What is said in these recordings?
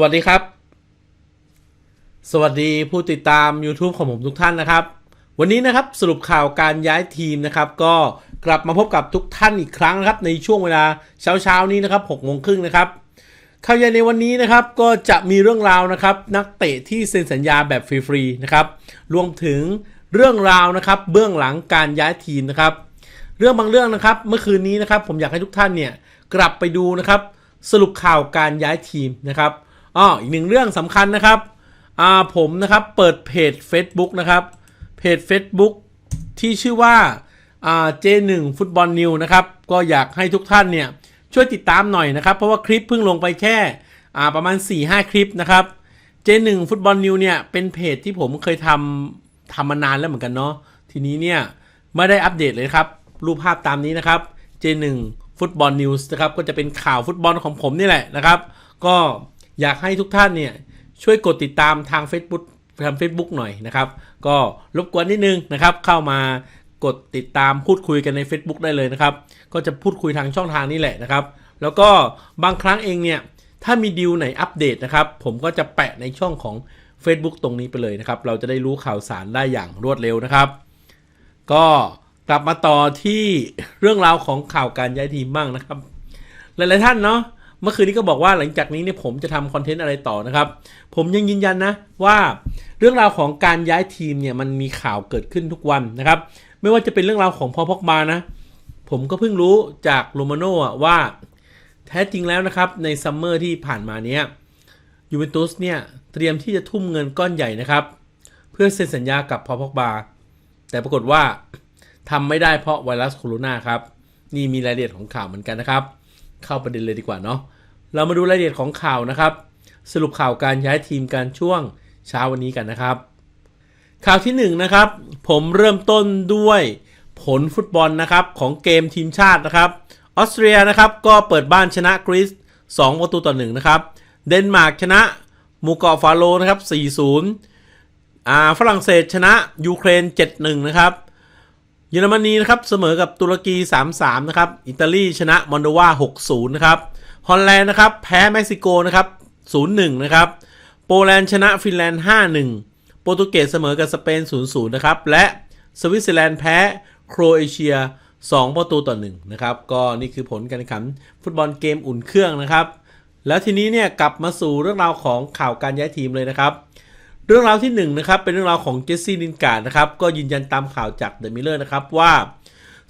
วัสดีครับ สวัสดีผู้ติดตาม YouTube ของผมทุกท่านนะครับ วันนี้นะครับสรุปข่าวการย้ายทีมนะครับ ก็กลับมาพบกับทุกท่านอีกครั้งนะครับ ในช่วงเวลาเช้าเช้าๆนี้นะครับ6โมงครึ่งนะครับข่าวใหญ่ในวันนี้นะครับก็จะมีเรื่องราวนะครับ นักเตะที่เซ็นสัญญาแบบฟรีๆนะครับรวมถึงเรื่องราวนะครับ เบื้องหลังการย้ายทีมนะครับ เรื่องบางเรื่องนะครับ เมื่อคืนนี้นะครับ ผมอยากให้ทุกท่านเนี่ยกลับไปดูนะครับ สรุปข่าวการย้ายทีมนะครับ อ้ออีกหนึ่งเรื่องสำคัญนะครับอ่าผมนะครับเปิดเพจ Facebook นะครับ เพจ Facebook ที่ชื่อว่าอ่า J1 ฟุตบอลนิวนะครับ ก็อยากให้ทุกท่านเนี่ยช่วยติดตามหน่อยนะครับ เพราะว่าคลิปเพิ่งลงไปแค่อ่าประมาณ 4-5 คลิปนะครับ J1 ฟุตบอลนิวเนี่ยเป็นเพจที่ผมเคยทำทำมานานแล้วเหมือนกันเนาะทีนี้เนี่ยไม่ได้อัปเดตเลยครับ รูปภาพตามนี้นะครับ J1 ฟุตบอลนิวส์นะครับก็จะเป็นข่าวฟุตบอลของผมนี่แหละนะครับ ก็ อยากให้ทุกท่านเนี่ยช่วยกดติดตามทาง Facebook ทาง Facebook หน่อยนะครับ ก็รบกวนนิดนึงนะครับ เข้ามากดติดตามพูดคุยกันใน Facebook ได้เลยนะครับ ก็จะพูดคุยทางช่องทางนี้แหละนะครับ แล้วก็บางครั้งเองเนี่ยถ้ามีดีลไหนอัปเดตนะครับ ผมก็จะแปะในช่องของ Facebook ตรงนี้ไปเลยนะครับ เราจะได้รู้ข่าวสารได้อย่างรวดเร็วนะครับ ก็กลับมาต่อที่เรื่องราวของข่าวการย้ายทีมบ้างนะครับ หลายๆท่านเนาะ เมื่อคืนนี้ก็บอกว่าหลังจากนี้เนี่ยผมจะทำคอนเทนต์อะไรต่อนะครับ ผมยังยืนยันนะว่าเรื่องราวของการย้ายทีมเนี่ยมันมีข่าวเกิดขึ้นทุกวันนะครับ ไม่ว่าจะเป็นเรื่องราวของพอพอกมานะ ผมก็เพิ่งรู้จากโรมาโน่ว่าแท้จริงแล้วนะครับในซัมเมอร์ที่ผ่านมาเนี้ยยูเวนตุสเนี่ยเตรียมที่จะทุ่มเงินก้อนใหญ่นะครับ เพื่อเซ็นสัญญากับพอพอกบาแต่ปรากฏว่าทำไม่ได้เพราะไวรัสโคโรนาครับ นี่มีรายละเอียดของข่าวเหมือนกันนะครับ เข้าประเด็นเลยดีกว่าเนาะ เรามาดูรายละเอียดของข่าวนะครับ สรุปข่าวการย้ายทีมการช่วงเช้าวันนี้กันนะครับ ข่าวที่1นนะครับ ผมเริ่มต้นด้วยผลฟุตบอลนะครับของเกมทีมชาตินะครับออสเตรียนะครับก็เปิดบ้านชนะกรีซ2ประตูต่อ1นะครับ เดนมาร์กชนะมูกอฟาโลนะครับ 4-0อ่าฝรั่งเศสชนะยูเครน 7-1 นะครับ เยอรมนีนะครับเสมอกับตุรกี 3-3 นะครับ อิตาลีชนะมอนโดวา 6-0 นะครับ ฮอลแลนด์นะครับแพ้เม็กซิโกนะครับ0-1นะครับโปแลนด์ชนะฟินแลนด์5-1โปรตุเกสเสมอกับสเปน0-0นะครับและสวิตเซอร์แลนด์แพ้โครเอเชีย 2 ประตูต่อ1นะครับก็นี่คือผลการแข่งขันฟุตบอลเกมอุ่นเครื่องนะครับ แล้วทีนี้เนี่ยกลับมาสู่เรื่องราวของข่าวการย้ายทีมเลยนะครับ เรื่องราวที่1นงนะครับเป็นเรื่องราวของเจสซี่ลินการ์ดนะครับก็ยืนยันตามข่าวจากเดอะมิเลอร์นะครับว่า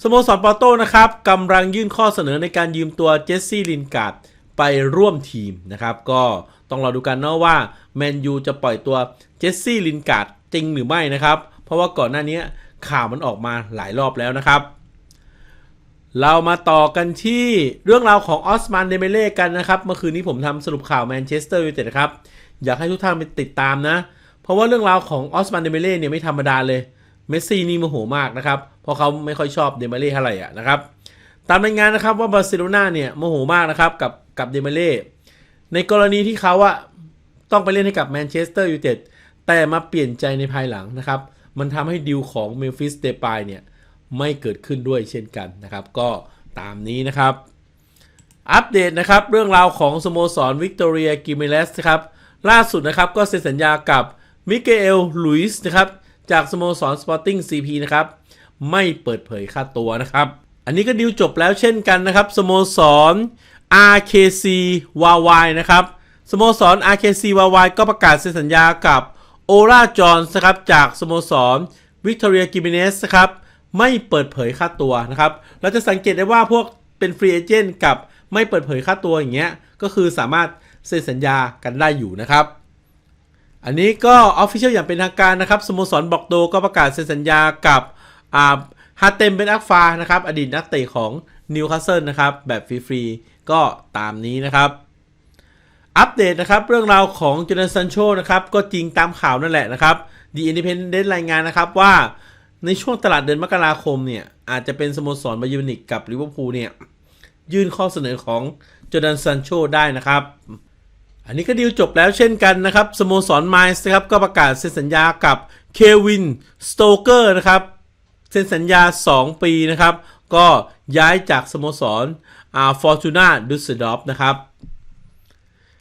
สโมสรปอร์โต้นะครับกำลังยื่นข้อเสนอในการยืมตัวเจสซี่ลินการ์ดไปร่วมทีมนะครับ ก็ต้องรอดูกันเนาะว่าแมนยูจะปล่อยตัวเจสซี่ลินการ์ดจริงหรือไม่นะครับ เพราะว่าก่อนหน้านี้ข่าวมันออกมาหลายรอบแล้วนะครับ เรามาต่อกันที่เรื่องราวของออสมานเดเมเล่กันนะครับ เมื่อคืนนี้ผมทำสรุปข่าวแมนเชสเตอร์ยูไนเต็ดครับ อยากให้ทุกท่านไปติดตามนะ เพราะว่าเรื่องราวของออสมานเดเมเล่เนี่ยไม่ธรรมดาเลย เมสซี่นี่โมโหมากนะครับ เพราะเขาไม่ค่อยชอบเดเมเล่เท่าไหร่อะนะครับ ตามรายงานนะครับว่าบาร์เซโลนาเนี่ยโมโหมากนะครับกับกับเดเมเล่ในกรณีที่เขาอะต้องไปเล่นให้กับแมนเชสเตอร์ยูไนเต็ดแต่มาเปลี่ยนใจในภายหลังนะครับ มันทำให้ดิวของเมมฟิสเดปายเนี่ย ไม่เกิดขึ้นด้วยเช่นกันนะครับ ก็ตามนี้นะครับ อัปเดตนะครับ เรื่องราวของสโมสรวิกตอเรียกิเมเลสครับ ล่าสุดนะครับก็เซ็นสัญญากับมิเกลลุยส์นะครับ จากสโมสรสปอร์ติ้งซีพีนะครับ ไม่เปิดเผยค่าตัวนะครับ อันนี้ก็ดิวจบแล้วเช่นกันนะครับสโมสร RKC YY นะครับสโมสร RKC YY ก็ประกาศเซ็นสัญญากับโอราจอนส์นะครับจากสโมสรวิกตอเรียกิมเนสนะครับไม่เปิดเผยค่าตัวนะครับ เราจะสังเกตได้ว่าพวกเป็นฟรีเอเจนต์กับไม่เปิดเผยค่าตัวอย่างเงี้ยก็คือสามารถเซ็นสัญญากันได้อยู่นะครับ อันนี้ก็ออฟฟิเชียลอย่างเป็นทางการนะครับสโมสรบอกโดก็ประกาศเซ็นสัญญากับ ฮาเต็มเป็นอักฟานะครับ อดีตนักเตะของนิวคาสเซิลนะครับ แบบฟรีๆ ก็ตามนี้นะครับ อัปเดตนะครับ เรื่องราวของจูเนสันโชนะครับ ก็จริงตามข่าวนั่นแหละนะครับดีอินดิเพนเดนต์รายงานนะครับว่าในช่วงตลาดเดือนมกราคมเนี่ย อาจจะเป็นสโมสรบายอร์นิกกับลิเวอร์พูลเนี่ย ยื่นข้อเสนอของจอร์แดนซันโชได้นะครับ อันนี้ก็ดีลจบแล้วเช่นกันนะครับ สโมสรไมส์นะครับ ก็ประกาศเซ็นสัญญากับเควินสโตเกอร์นะครับ ซ็นสัญญา 2 ปีนะครับ ก็ย้ายจากสโมสรอ่าฟอร์จูน่าดุสเซดอฟนะครับ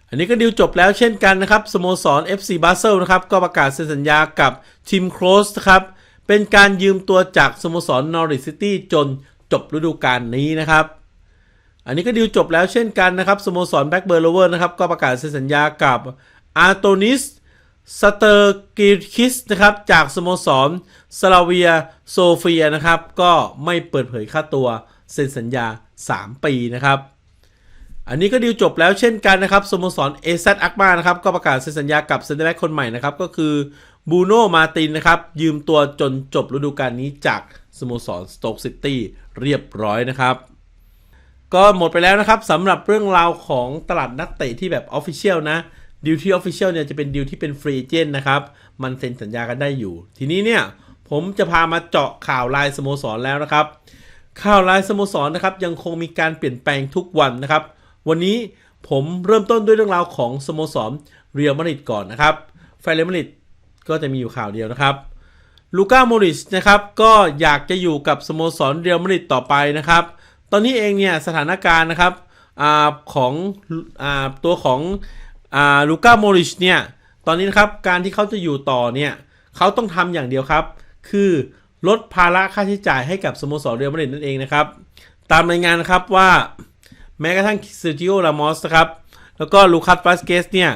อันนี้ก็ดีลจบแล้วเช่นกันนะครับ สโมสร FC Basel นะครับ ก็ประกาศเซ็นสัญญากับทีมโครสนะครับ เป็นการยืมตัวจากสโมสร Norwich City จนจบฤดูกาลนี้นะครับอันนี้ก็ดีลจบแล้วเช่นกันนะครับสโมสรแบ็กเบอร์โลเวอร์นะครับก็ประกาศเซ็นสัญญากับอาร์โตนิส สเตอร์กิคิสนะครับจากสโมสรสลาเวียโซเฟียนะครับ ก็ไม่เปิดเผยค่าตัวเซ็นสัญญา 3 ปีนะครับ อันนี้ก็ดีลจบแล้วเช่นกันนะครับสโมสรเอซัตอักมานะครับก็ประกาศเซ็นสัญญากับเซนเตอร์แบ็กคนใหม่นะครับ ก็คือบูโนมาตินนะครับ ยืมตัวจนจบฤดูกาลนี้จากสโมสรสโต๊กซิตี้เรียบร้อยนะครับ ก็หมดไปแล้วนะครับสำหรับเรื่องราวของตลาดนักเตะที่แบบออฟฟิเชียลนะ ดีลที่ออฟฟิเชียลเนี่ยจะเป็นดีลที่เป็นฟรีเจนนะครับ มันเซ็นสัญญากันได้อยู่ ทีนี้เนี่ยผมจะพามาเจาะข่าวลายสโมสรแล้วนะครับ ข่าวลายสโมสรนะครับยังคงมีการเปลี่ยนแปลงทุกวันนะครับ วันนี้ผมเริ่มต้นด้วยเรื่องราวของสโมสรเรียลมาดริดก่อนนะครับไฟเรลมาดริดก็จะมีอยู่ข่าวเดียวนะครับลูก้าโมริสนะครับก็อยากจะอยู่กับสโมสรเรียลมาดริดต่อไปนะครับ ตอนนี้เองเนี่ยสถานการณ์นะครับอของอตัวของ ลูก้าโมริชเนี่ยตอนนี้นะครับการที่เขาจะอยู่ต่อเนี่ยเขาต้องทำอย่างเดียวครับ คือลดภาระค่าใช้จ่ายให้กับสโมสรเรียลมาดริดนั่นเองนะครับ ตามรายงานนะครับว่าแม้กระทั่งเซอร์จิโอรามอสครับแล้วก็ลูคัสฟาสเกสเนี่ย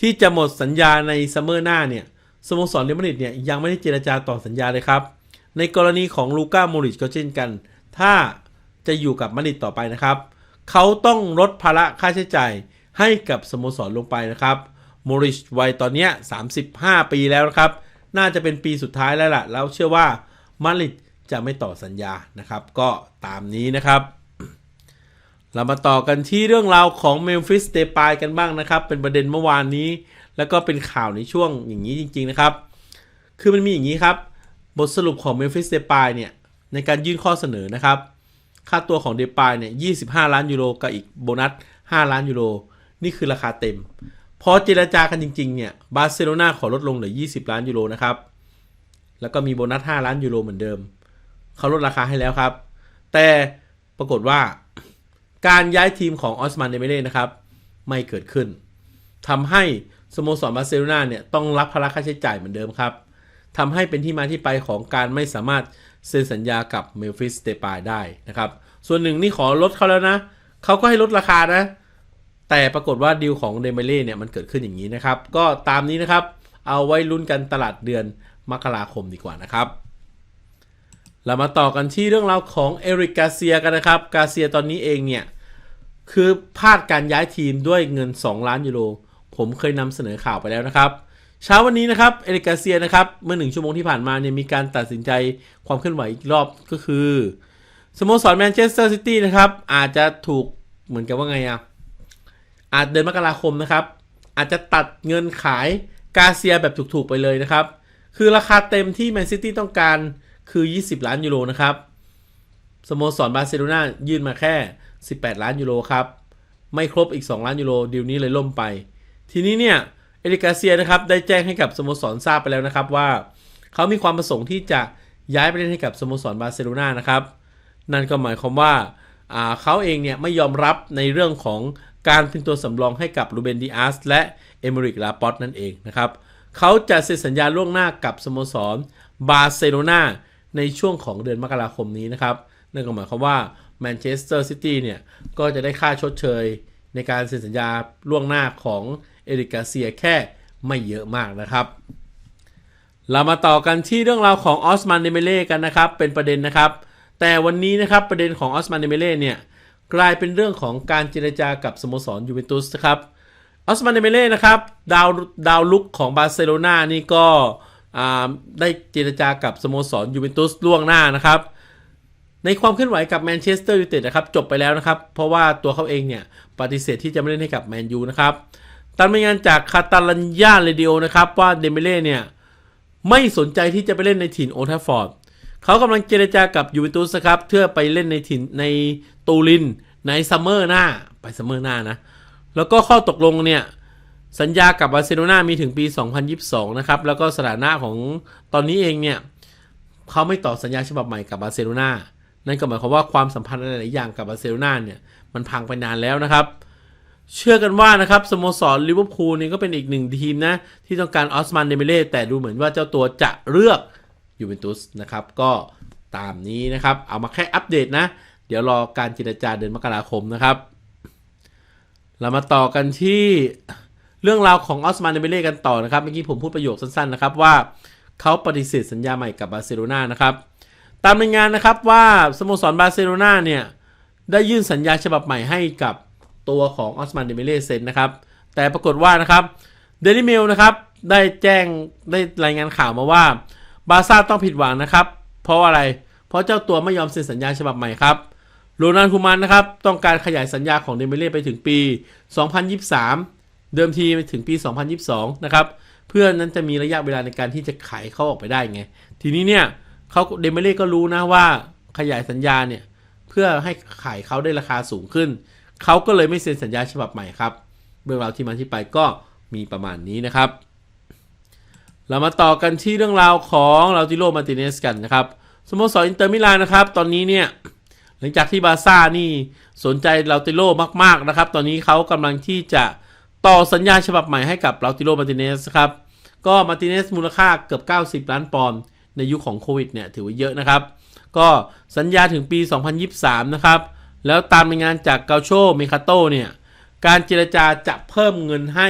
ที่จะหมดสัญญาในซัมเมอร์หน้าเนี่ยสโมสรเรียลมาดริดเนี่ยยังไม่ได้เจรจาต่อสัญญาเลยครับ ในกรณีของลูก้าโมริชก็เช่นกัน ถ้าจะอยู่กับมาดริดต่อไปนะครับ เขาต้องลดภาระค่าใช้จ่าย ให้กับสโมสรลงไปนะครับโมริชวัยตอนนี้ 35 ปีแล้วนะครับ น่าจะเป็นปีสุดท้ายแล้วล่ะ แล้วเชื่อว่ามาริดจะไม่ต่อสัญญานะครับ ก็ตามนี้นะครับ เรามาต่อกันที่เรื่องราวของเมมฟิสเดปายกันบ้างนะครับ เป็นประเด็นเมื่อวานนี้ แล้วก็เป็นข่าวในช่วงอย่างนี้จริง ๆนะครับ คือมันมีอย่างนี้ครับ บทสรุปของเมมฟิสเดปายเนี่ยในการยื่นข้อเสนอนะครับ ค่าตัวของเดปายเนี่ย 25 ล้านยูโรกับอีกโบนัส 5 ล้านยูโร นี่คือราคาเต็ม พอเจรจากันจริงๆ เนี่ยบาร์เซโลนาขอลดลงเหลือ 20 ล้านยูโรนะครับ แล้วก็มีโบนัส 5 ล้านยูโรเหมือนเดิม เขาลดราคาให้แล้วครับ แต่ปรากฏว่าการย้ายทีมของออสมานเดเมเล่นะครับ ไม่เกิดขึ้นทำให้สโมสรบาร์เซโลนาเนี่ยต้องรับภาระค่าใช้จ่ายเหมือนเดิมครับทำให้เป็นที่มาที่ไปของการไม่สามารถเซ็นสัญญากับเมลฟิสเตปายได้นะครับ ส่วนหนึ่งนี่ขอลดเขาแล้วนะ เขาก็ให้ลดราคานะ แต่ปรากฏว่าดีลของเดเมเล่เนี่ยมันเกิดขึ้นอย่างนี้นะครับ ก็ตามนี้นะครับ เอาไว้ลุ้นกันตลาดเดือนมกราคมดีกว่านะครับ เรามาต่อกันที่เรื่องราวของเอริกกาเซียกันนะครับ กาเซียตอนนี้เองเนี่ย คือพลาดการย้ายทีมด้วยเงิน 2 ล้านยูโร ผมเคยนำเสนอข่าวไปแล้วนะครับเช้าวันนี้นะครับเอริกกาเซียนะครับเมื่อหนึ่งชั่วโมงที่ผ่านมาเนี่ยมีการตัดสินใจความเคลื่อนไหวอีกรอบก็คือสโมสรแมนเชสเตอร์ซิตี้นะครับอาจจะถูกเหมือนกับว่าไงอะ อาจเดือนมกราคมนะครับ อาจจะตัดเงินขายกาเซียแบบถูกๆไปเลยนะครับ คือราคาเต็มที่แมนซิตี้ต้องการคือ 20 ล้านยูโรนะครับสโมสรบาร์เซโลนายื่นมาแค่ 18 ล้านยูโรครับ ไม่ครบอีก 2 ล้านยูโรดีลนี้เลยล่มไป ทีนี้เนี่ย เอริกาเซียนะครับ ได้แจ้งให้กับสโมสรทราบไปแล้วนะครับว่า เขามีความประสงค์ที่จะย้ายไปเล่นให้กับสโมสรบาร์เซโลนานะครับ นั่นก็หมายความว่าเขาเองเนี่ยไม่ยอมรับในเรื่องของ การเป็นตัวสำรองให้กับลูเบนดิอาสและเอเมริกลาปอตนั่นเองนะครับเขาจะเซ็นสัญญาล่วงหน้ากับสโมสรบาร์เซโลนาในช่วงของเดือนมกราคมนี้นะครับนั่นก็หมายความว่าแมนเชสเตอร์ซิตี้เนี่ย ก็จะได้ค่าชดเชยในการเซ็นสัญญาล่วงหน้าของเอริกาเซียแค่ไม่เยอะมากนะครับ เรามาต่อกันที่เรื่องราวของออสมันเดเมเล่กันนะครับ เป็นประเด็นนะครับ แต่วันนี้นะครับประเด็นของออสมันเดเมเล่เนี่ย กลายเป็นเรื่องของการเจรจากับสโมสรยูเวนตุสนะครับออสมันเดเมเล่นะครับดาวดาวลุกของบาร์เซโลนานี่ก็ได้เจรจากับสโมสรยูเวนตุสล่วงหน้านะครับ ในความเคลื่อนไหวกับแมนเชสเตอร์ยูไนเต็ดนะครับจบไปแล้วนะครับ เพราะว่าตัวเขาเองเนี่ยปฏิเสธที่จะไม่เล่นให้กับแมนยูนะครับตามรายงานจากคาตาลันยาเรดิโอนะครับว่าเดเมเล่เนี่ยไม่สนใจที่จะไปเล่นในถิ่นโอทัฟฟอร์ดเขากำลังเจรจากับยูเวนตุสครับเพื่อไปเล่นในถิ่นใน ตูรินในซัมเมอร์หน้าไปซัมเมอร์หน้านะ แล้วก็ข้อตกลงเนี่ย สัญญากับบาร์เซโลนามีถึงปี 2022 นะครับ แล้วก็สถานะของตอนนี้เองเนี่ยเขาไม่ต่อสัญญาฉบับใหม่กับบาร์เซโลนานั่นก็หมายความว่าความสัมพันธ์หลายอย่างกับบาร์เซโลนาเนี่ยมันพังไปนานแล้วนะครับ เชื่อกันว่านะครับสโมสรลิเวอร์พูลนี่ก็เป็นอีกหนึ่งทีมนะที่ต้องการออสมันเดเมเล่แต่ดูเหมือนว่าเจ้าตัวจะเลือกยูเวนตุสนะครับก็ตามนี้นะครับ เอามาแค่อัปเดตนะ เดี๋ยวรอการเจรจาเดือนมกราคมนะครับ เรามาต่อกันที่เรื่องราวของออสมันเดเมเล่กันต่อนะครับ เมื่อกี้ผมพูดประโยคสั้นๆนะครับว่าเขาปฏิเสธสัญญาใหม่กับบาร์เซโลนานะครับ ตามรายงานนะครับว่าสโมสรบาร์เซโลนาเนี่ย ได้ยื่นสัญญาฉบับใหม่ให้กับตัวของออสมันเดเมเล่เซ็นนะครับ แต่ปรากฏว่านะครับเดลิเมลนะครับได้แจ้งได้รายงานข่าวมาว่าบาร์ซ่าต้องผิดหวังนะครับ เพราะอะไร เพราะเจ้าตัวไม่ยอมเซ็นสัญญาฉบับใหม่ครับ โรนัลคูมันนะครับ ต้องการขยายสัญญาของเดเมเล่ไปถึงปี 2023 เดิมทีไปถึงปี 2022 นะครับ เพื่อนนั้นจะมีระยะเวลาในการที่จะขายเขาออกไปได้ไง ทีนี้เนี่ยเขาเดเมเล่ก็รู้นะว่าขยายสัญญาเนี่ย เพื่อให้ขายเขาได้ราคาสูงขึ้น เขาก็เลยไม่เซ็นสัญญาฉบับใหม่ครับ เรื่องราวที่มาที่ไปก็มีประมาณนี้นะครับ เรามาต่อกันที่เรื่องราวของลาติโรมาติเนสกันนะครับสโมสรอินเตอร์มิลานนะครับ ตอนนี้เนี่ย หลังจากที่บาร์ซ่านี่สนใจลาติโรมากๆนะครับ ตอนนี้เขากำลังที่จะต่อสัญญาฉบับใหม่ให้กับลาติโรมาติเนสครับ ก็มาติเนสมูลค่าเกือบ 90 ล้านปอนด์ในยุคขของโควิดเนี่ยถือว่าเยอะนะครับ ก็สัญญาถึงปี 2023 นะครับ แล้วตามรายงานจากเกาโชเมคาโตเนี่ย การเจรจาจะเพิ่มเงินให้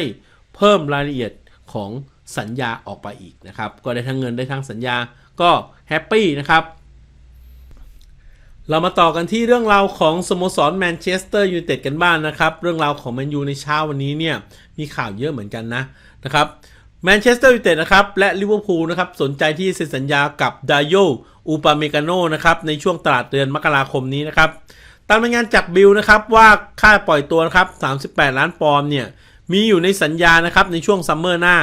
เพิ่มรายละเอียดของสัญญาออกไปอีกนะครับ ก็ได้ทั้งเงินได้ทั้งสัญญาก็แฮปปี้นะครับ เรามาต่อกันที่เรื่องราวของสโมสรแมนเชสเตอร์ยูไนเต็ดกันบ้างนนะครับ เรื่องราวของแมนยูในเช้าวันนี้เนี่ยมีข่าวเยอะเหมือนกันนะนะครับแมนเชสเตอร์ยูไนเต็ดนะครับและลิเวอร์พูลนะครับสนใจที่เซ็นสัญญากับดายโยอูปาเมกาโนนะครับในช่วงตลาดเดือนมกราคมนี้นะครับตามรายงานจากบิลนะครับว่าค่าปล่อยตัวนะครับ 38 ล้านปอนด์เนี่ยมีอยู่ในสัญญานะครับในช่วงซัมเมอร์หน้า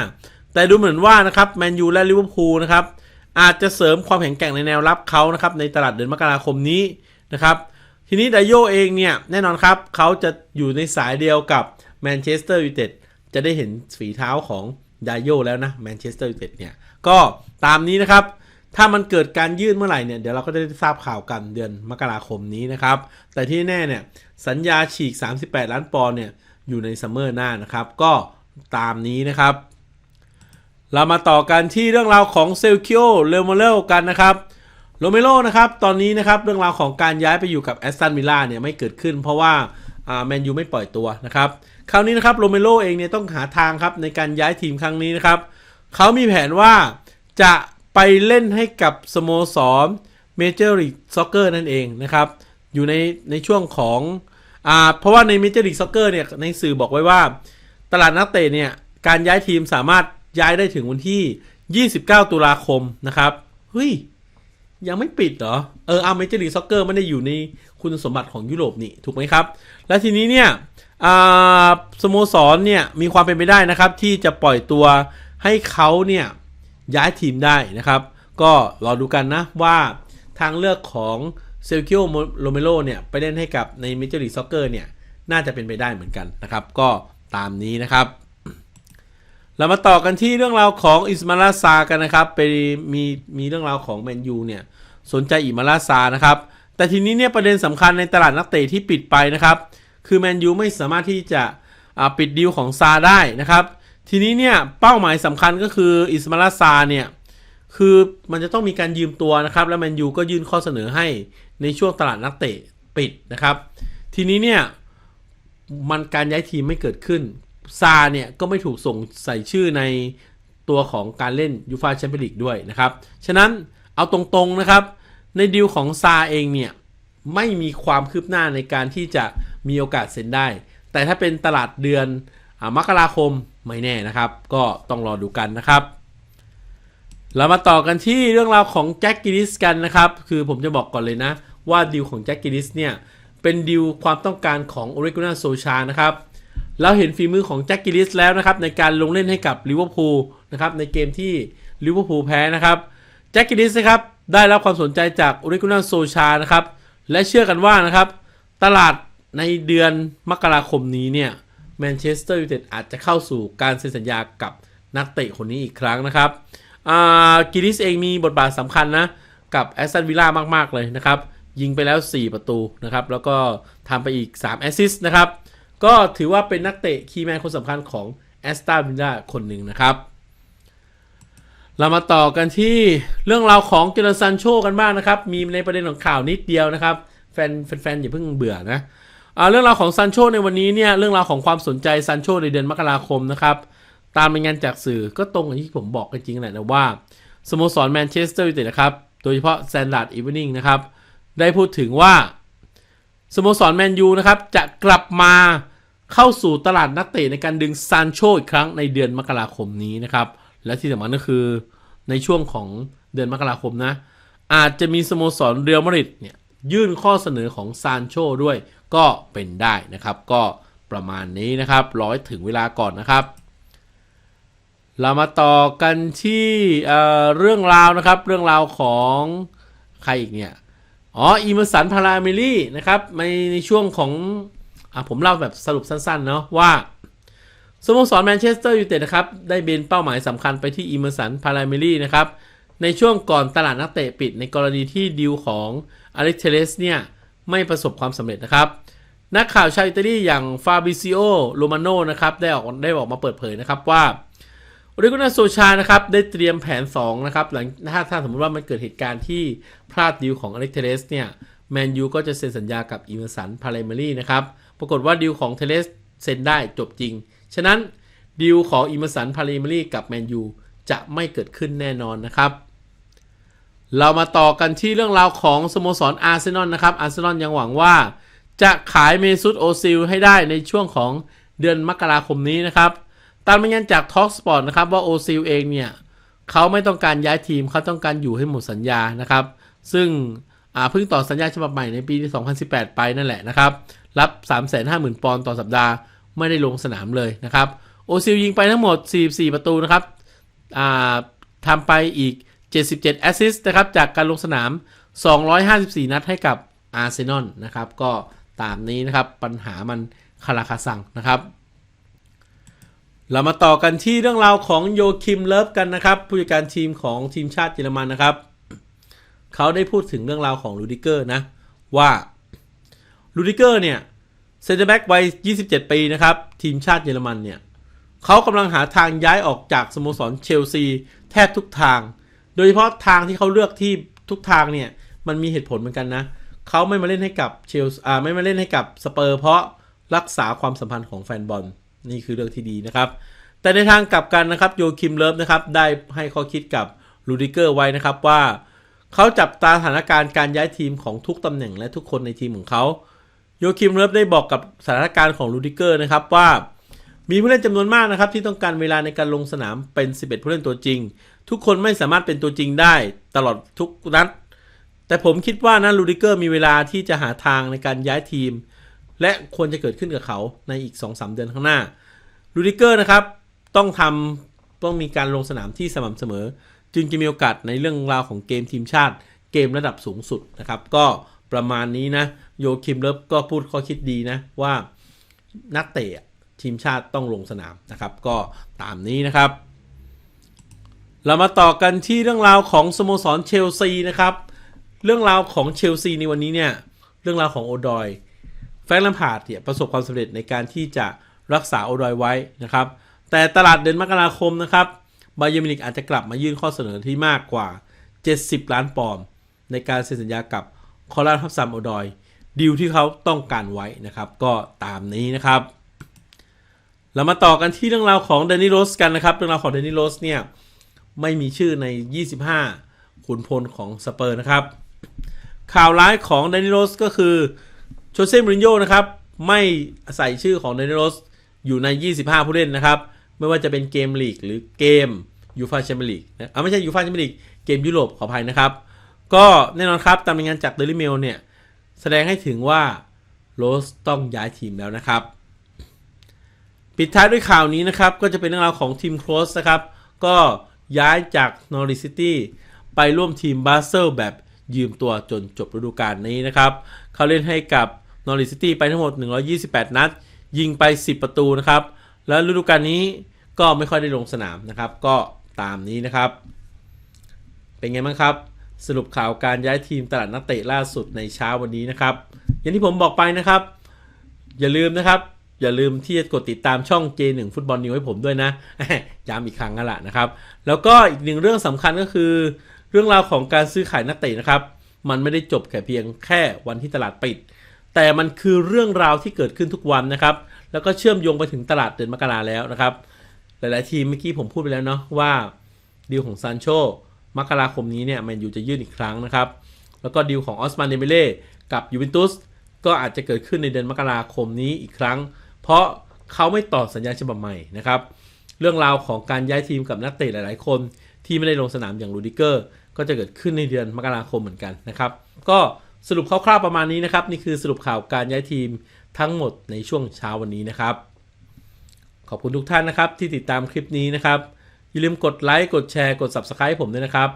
แต่ดูเหมือนว่านะครับแมนยูและลิเวอร์พูลนะครับ อาจจะเสริมความแข็งแกร่งในแนวรับเขานะครับในตลาดเดือนมกราคมนี้นะครับทีนี้ไดโยเองเนี่ยแน่นอนครับเขาจะอยู่ในสายเดียวกับแมนเชสเตอร์ยูไนเต็ดจะได้เห็นฝีเท้าของไดโยแล้วนะแมนเชสเตอร์ยูไนเต็ดเนี่ยก็ตามนี้นะครับ ถ้ามันเกิดการยื่นเมื่อไหร่เนี่ยเดี๋ยวเราก็จะได้ทราบข่าวกันเดือนมกราคมนี้นะครับ แต่ที่แน่เนี่ยสัญญาฉีก 38 ล้านปอนด์เนี่ยอยู่ในซัมเมอร์หน้านะครับ ก็ตามนี้นะครับ เรามาต่อกันที่เรื่องราวของเซลคิโอเลโมเลกันนะครับโรเมโรนะครับตอนนี้นะครับเรื่องราวของการย้ายไปอยู่กับแอสตันวิลล่าเนี่ยไม่เกิดขึ้น เพราะว่าแมนยูไม่ปล่อยตัวนะครับคราวนี้นะครับโรเมโรเองเนี่ยต้องหาทางครับในการย้ายทีมครั้งนี้นะครับเขามีแผนว่าจะไปเล่นให้กับสโมสรเมเจอร์ลีกซ็อกเกอร์นั่นเองนะครับอยู่ในในช่วงของอ่าเพราะว่าในเมเจอร์ลีกซ็อกเกอร์เนี่ยในสื่อบอกไว้ว่า ตลาดนักเตะเนี่ยการย้ายทีมสามารถ ย้ายได้ถึงวันที่ 29 ตุลาคมนะครับเฮ้ยยังไม่ปิดเหรอ เอออาเมเจอร์ลีซ็อกเกอร์ไม่ได้อยู่ในคุณสมบัติของยุโรปนี่ ถูกไหมครับ และทีนี้เนี่ยสโมสรเนี่ย มีความเป็นไปได้นะครับ ที่จะปล่อยตัวให้เขาเนี่ย ย้ายทีมได้นะครับ ก็รอดูกันนะว่าทางเลือกของเซลคิโอโรเมโรเนี่ย ไปเล่นให้กับในเมเจอร์ลีซ็อกเกอร์เนี่ย น่าจะเป็นไปได้เหมือนกันนะครับ ก็ตามนี้นะครับ เรามาต่อกันที่เรื่องราวของอิสมาลาซากันนะครับไปมีมีเรื่องราวของแมนยูเนี่ยสนใจอิมาลาซานะครับ แต่ทีนี้เนี่ยประเด็นสำคัญในตลาดนักเตะที่ปิดไปนะครับ คือแมนยูไม่สามารถที่จะปิดดีลของซาได้นะครับ ทีนี้เนี่ยเป้าหมายสำคัญก็คืออิสมาลาซาเนี่ยคือมันจะต้องมีการยืมตัวนะครับ แล้วแมนยูก็ยื่นข้อเสนอให้ในช่วงตลาดนักเตะปิดนะครับ ทีนี้เนี่ยมันการย้ายทีมไม่เกิดขึ้น ซาเนี่ยก็ไม่ถูกส่งใส่ชื่อในตัวของการเล่นยูฟาแชมเปี้ยนลีกด้วยนะครับ ฉะนั้นเอาตรงๆนะครับ ในดีลของซาเองเนี่ย ไม่มีความคืบหน้าในการที่จะมีโอกาสเซ็นได้ แต่ถ้าเป็นตลาดเดือนอมกราคมไม่แน่นะครับ ก็ต้องรอดูกันนะครับ เรามาต่อกันที่เรื่องราวของแจ็คกิลิสกันนะครับ คือผมจะบอกก่อนเลยนะ ว่าดีลของแจ็คกิลิสเนี่ย เป็นดีลความต้องการของโอริกุนาโซชานะครับ เราเห็นฝีมือของแจ็คกิลิสแล้วนะครับในการลงเล่นให้กับลิเวอร์พูลนะครับในเกมที่ลิเวอร์พูลแพ้นะครับแจ็คกิลิสนะครับได้รับความสนใจจากโอริกุนาโซชานะครับและเชื่อกันว่านะครับตลาดในเดือนมกราคมนี้เนี่ยแมนเชสเตอร์ยูไนเต็ดอาจจะเข้าสู่การเซ็นสัญญากับนักเตะคนนี้อีกครั้งนะครับกิลิสเองมีบทบาทสำคัญนะกับแอสตันวิลล่ามาก ๆ เลยนะครับ ยิงไปแล้ว 4 ประตูนะครับ แล้วก็ทำไปอีก 3 แอสซิสต์นะครับ ก็ถือว่าเป็นนักเตะคีย์แมนคนสำคัญของแอสตันวิลล่าคนหนึ่งนะครับ เรามาต่อกันที่เรื่องราวของเจอร์ซันโชกันบ้างนะครับ มีในประเด็นของข่าวนิดเดียวนะครับ แฟนแฟนๆอย่าเพิ่งเบื่อนะเรื่องราวของซันโชในวันนี้เนี่ยเรื่องราวของความสนใจซันโชในเดือนมกราคมนะครับตามรายงานจากสื่อก็ตรงกับที่ผมบอกกันจริงแหละนะว่าสโมสรแมนเชสเตอร์ยูไนเต็ดนะครับโดยเฉพาะแซนด์ดาร์ดอีเวนิ่งนะครับได้พูดถึงว่า สโมสรแมนยูนะครับจะกลับมาเข้าสู่ตลาดนักเตะในการดึงซานโชอีกครั้งในเดือนมกราคมนี้นะครับ และที่สำคัญก็คือในช่วงของเดือนมกราคมนะ อาจจะมีสโมสรเรอัลมาดริดเนี่ยยื่นข้อเสนอของซานโชด้วยก็เป็นได้นะครับ ก็ประมาณนี้นะครับร้อยถึงเวลาก่อนนะครับ เรามาต่อกันที่เเรื่องราวนะครับ เรื่องราวของใครอีกเนี่ย อ๋ออีเมอร์สันพาราเมลี่นะครับในในช่วงของอะผมเล่าแบบสรุปสั้นๆเนาะว่าสโมสรแมนเชสเตอร์ยูไนเต็ดนะครับ ได้เบนเป้าหมายสำคัญไปที่อีเมอร์สันพาราเมลี่นะครับ ในช่วงก่อนตลาดนักเตะปิดในกรณีที่ดีลของอเล็กเทเลสเนี่ย ไม่ประสบความสำเร็จนะครับ นักข่าวชาวอิตาลีอย่างฟาบิซิโอโรมาโนนะครับ ได้ออกได้ออกมาเปิดเผยนะครับว่า ริโกนาโซชานะครับได้เตรียมแผน 2 นะครับหลังถ้าถ้าสมมติว่ามันเกิดเหตุการณ์ที่พลาดดีลของอเล็กเทเลสเนี่ยแมนยูก็จะเซ็นสัญญากับอีเมอร์สันพาเลเมรี่นะครับ ปรากฏว่าดีลของเทเลสเซ็นได้จบจริง ฉะนั้นดีลของอีเมอร์สันพาเลเมรี่กับแมนยูจะไม่เกิดขึ้นแน่นอนนะครับ เรามาต่อกันที่เรื่องราวของสโมสรอาร์เซนอลนะครับ อาร์เซนอลยังหวังว่า จะขายเมซุตโอซิลให้ได้ในช่วงของเดือนมกราคมนี้นะครับ ตามรายงานจาก Talk Sport นะครับว่าโอซิลเองเนี่ยเขาไม่ต้องการย้ายทีมเขาต้องการอยู่ให้หมดสัญญานะครับ ซึ่งเพิ่งต่อสัญญาฉบับใหม่ในปีที่ 2018 ไปนั่นแหละนะครับ รับ 350,000 ปอนด์ต่อสัปดาห์ไม่ได้ลงสนามเลยนะครับโอซิลยิงไปทั้งหมด 44 ประตูนะครับทำไปอีก 77 แอสซิสต์นะครับจากการลงสนาม 254 นัดให้กับอาร์เซนอลนะครับ ก็ตามนี้นะครับปัญหามันคาราคาซังนะครับ เรามาต่อกันที่เรื่องราวของโยคิมเลิฟกันนะครับ ผู้จัดการทีมของทีมชาติเยอรมันนะครับ เขาได้พูดถึงเรื่องราวของลูดิเกอร์นะ ว่าลูดิเกอร์เนี่ยเซนเตอร์แบ็กวัย 27 ปีนะครับ ทีมชาติเยอรมันเนี่ยเขากำลังหาทางย้ายออกจากสโมสรเชลซีแทบทุกทาง โดยเฉพาะทางที่เขาเลือกที่ทุกทางเนี่ยมันมีเหตุผลเหมือนกันนะเขาไม่มาเล่นให้กับเชลอ่าไม่มาเล่นให้กับสเปอร์เพราะรักษาความสัมพันธ์ของแฟนบอล นี่คือเรื่องที่ดีนะครับ แต่ในทางกลับกันนะครับโยคิมเลิฟนะครับได้ให้ข้อคิดกับลูดิเกอร์ไว้นะครับว่าเขาจับตาสถานการณ์การย้ายทีมของทุกตำแหน่งและทุกคนในทีมของเขาโยคิมเลิฟได้บอกกับสถานการณ์ของลูดิเกอร์นะครับว่า มีผู้เล่นจำนวนมากนะครับที่ต้องการเวลาในการลงสนามเป็น 11 ผู้เล่นตัวจริง ทุกคนไม่สามารถเป็นตัวจริงได้ตลอดทุกนัดแต่ผมคิดว่านะลูดิเกอร์มีเวลาที่จะหาทางในการย้ายทีม และควรจะเกิดขึ้นกับเขาในอีก 2-3 เดือนข้างหน้าลูดิเกอร์นะครับต้องทำต้องมีการลงสนามที่สม่ำเสมอ จึงจะมีโอกาสในเรื่องราวของเกมทีมชาติ เกมระดับสูงสุดนะครับ ก็ประมาณนี้นะโยคิมเลิฟก็พูดข้อคิดดีนะว่านักเตะทีมชาติต้องลงสนามนะครับ ก็ตามนี้นะครับ เรามาต่อกันที่เรื่องราวของสโมสรเชลซีนะครับ เรื่องราวของเชลซีในวันนี้เนี่ย เรื่องราวของโอดอย แฟรงค์แลมพาร์ดเนี่ยประสบความสำเร็จในการที่จะรักษาโอดอยไว้นะครับ แต่ตลาดเดือนมกราคมนะครับบาเยอร์มินิกอาจจะกลับมายื่นข้อเสนอที่มากกว่า 70 ล้านปอนด์ในการเซ็นสัญญากับคอราดฮับซัมโอดอยดีลที่เขาต้องการไว้นะครับ ก็ตามนี้นะครับ เรามาต่อกันที่เรื่องราวของเดนิโรสกันนะครับ เรื่องราวของเดนิโรสเนี่ยไม่มีชื่อใน 25 ขุนพลของสเปอร์นะครับ ข่าวร้ายของเดนิโรสก็คือ โชเซ่มรินโญ่นะครับไม่ใส่ชื่อของเดนิโรสอยู่ใน 25 ผู้เล่นนะครับ ไม่ว่าจะเป็นเกมลีกหรือเกมยูฟาแชมเปี้ยนลีกนะอ่าไม่ใช่ยูฟาแชมเปี้ยนลีกเกมยุโรปขออภัยนะครับ ก็แน่นอนครับตามรายงานจากเดลิเมลเนี่ย แสดงให้ถึงว่าโรสต้องย้ายทีมแล้วนะครับ ปิดท้ายด้วยข่าวนี้นะครับ ก็จะเป็นเรื่องราวของทีมโครสนะครับ ก็ย้ายจากนอริซิตี้ไปร่วมทีมบาเซลแบบยืมตัวจนจบฤดูกาลนี้นะครับ เขาเล่นให้กับ นอริซิตี้ไปทั้งหมด 128 นัด ยิงไป 10 ประตูนะครับ แล้วฤดูกาลนี้ก็ไม่ค่อยได้ลงสนามนะครับ ก็ตามนี้นะครับ เป็นไงบ้างครับ สรุปข่าวการย้ายทีมตลาดนักเตะล่าสุดในเช้าวันนี้นะครับ อย่างที่ผมบอกไปนะครับ อย่าลืมนะครับ อย่าลืมที่จะกดติดตามช่อง J1 ฟุตบอลนิวให้ผมด้วยนะย้ำอีกครั้งนั่นแหละนะครับ แล้วก็อีกหนึ่งเรื่องสำคัญก็คือ เรื่องราวของการซื้อขายนักเตะนะครับ มันไม่ได้จบแค่เพียงแค่วันที่ตลาดปิด แต่มันคือเรื่องราวที่เกิดขึ้นทุกวันนะครับ แล้วก็เชื่อมโยงไปถึงตลาดเดือนมกราแล้วนะครับ หลาย ๆ ทีเมื่อกี้ผมพูดไปแล้วเนาะว่าดีลของซานโชมกราคมนี้เนี่ยแมนยูจะยื่นอีกครั้งนะครับ แล้วก็ดีลของออสมานเดเบเล่กับยูเวนตุสก็อาจจะเกิดขึ้นในเดือนมกราคมนี้อีกครั้ง เพราะเขาไม่ต่อสัญญาฉบับใหม่นะครับ เรื่องราวของการย้ายทีมกับนักเตะหลาย ๆ คน ที่ไม่ได้ลงสนามอย่างรูดิเกอร์ ก็จะเกิดขึ้นในเดือนมกราคมเหมือนกันนะครับ ก็ สรุปคร่าวๆประมาณนี้นะครับ นี่คือสรุปข่าวการย้ายทีมทั้งหมดในช่วงเช้าวันนี้นะครับ ขอบคุณทุกท่านนะครับ ที่ติดตามคลิปนี้นะครับ อย่าลืมกดไลค์กดแชร์กด Subscribe ผมด้วยนะครับ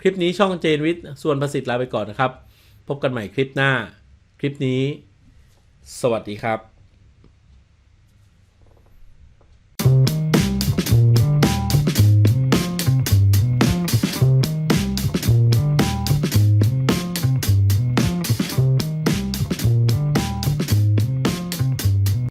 คลิปนี้ช่องเจนวิทย์ส่วนประสิทธิ์ลาไปก่อนนะครับ พบกันใหม่คลิปหน้า คลิปนี้ สวัสดีครับ